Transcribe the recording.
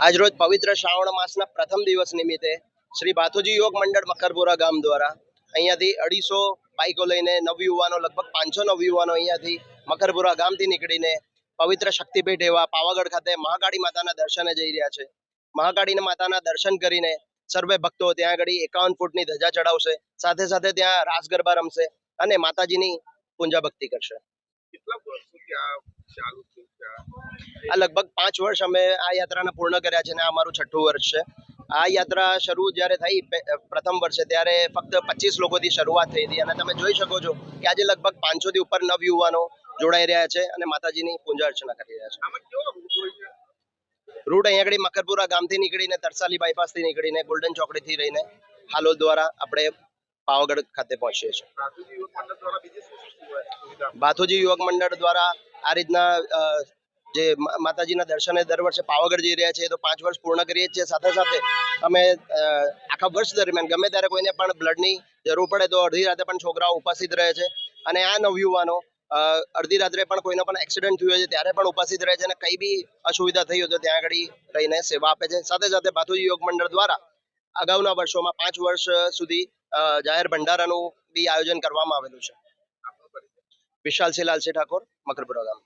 આજરોજ પવિત્ર શ્રાવણ માસના પ્રથમ દિવસ નિમિત્તે શ્રી ભાથુજી યોગ મંડળ મકરપુરા ગામ દ્વારા અહીંયાથી અઢીસો બાઇકો લઈને નવયુવાનો લગભગ પાંચસો નવયુવાનો અહીંયાથી મકરપુરા ગામથી નીકળીને પવિત્ર શક્તિપીઠ એવા પાવાગઢ ખાતે મહાકાળી માતાના દર્શને જઈ રહ્યા છે. મહાકાળી માતાના દર્શન કરીને સર્વે ભક્તો ત્યાં આગળ એકાવન ફૂટની ધજા ચડાવશે. સાથે સાથે ત્યાં રાસ ગરબા રમશે અને માતાજીની પૂજા ભક્તિ કરશે. કેટલા આ ચાલુ છે? આ લગભગ પાંચ વર્ષ અમે આ યાત્રાને પૂર્ણ કર્યા છે અને આ અમારું છઠ્ઠું વર્ષ છે. આ યાત્રા શરૂ જ્યારે થઈ પ્રથમ વર્ષે ત્યારે ફક્ત પચીસ લોકોથી શરૂઆત થઈ હતી. અને તમે જોઈ શકો છો કે આજે લગભગ પાંચસોથી ઉપર નવ યુવાનો જોડાઈ રહ્યા છે અને માતાજીની પૂજા અર્ચના કરી રહ્યા છે. રૂટ છે? રૂટ અહીંયા આગળ મકરપુરા ગામથી નીકળીને તરસાલી બાયપાસથી નીકળીને ગોલ્ડન ચોકડીથી રહીને હાલોલ દ્વારા આપણે પાવાગઢ ખાતે પહોંચીએ છીએ. ભાથુજી યુવક મંડળ દ્વારા આ રીતના જે માતાજીના દર્શને દર વર્ષે પાવાગઢ જઈ રહ્યા છે તો પાંચ વર્ષ પૂર્ણ કરીએ છીએ. સાથે સાથે અમે આખા વર્ષ દરમિયાન ગમે ત્યારે કોઈને પણ બ્લડની જરૂર પડે તો અડધી રાતે પણ છોકરાઓ ઉપસ્થિત રહે છે. અને આ નવયુવાનો અડધી રાત્રે પણ કોઈનો પણ એક્સિડન્ટ થયો છે ત્યારે પણ ઉપસ્થિત રહે છે અને કઈ બી અસુવિધા થઈ હોય તો ત્યાં આગળ રહીને સેવા આપે છે. સાથે સાથે ભાથુજી યોગ મંડળ દ્વારા અગાઉના વર્ષોમાં પાંચ વર્ષ સુધી જાહેર ભંડારાનું બી આયોજન કરવામાં આવેલું છે. વિશાલ સિંહ લાલસી ઠાકોર મકરપુરા ગામ.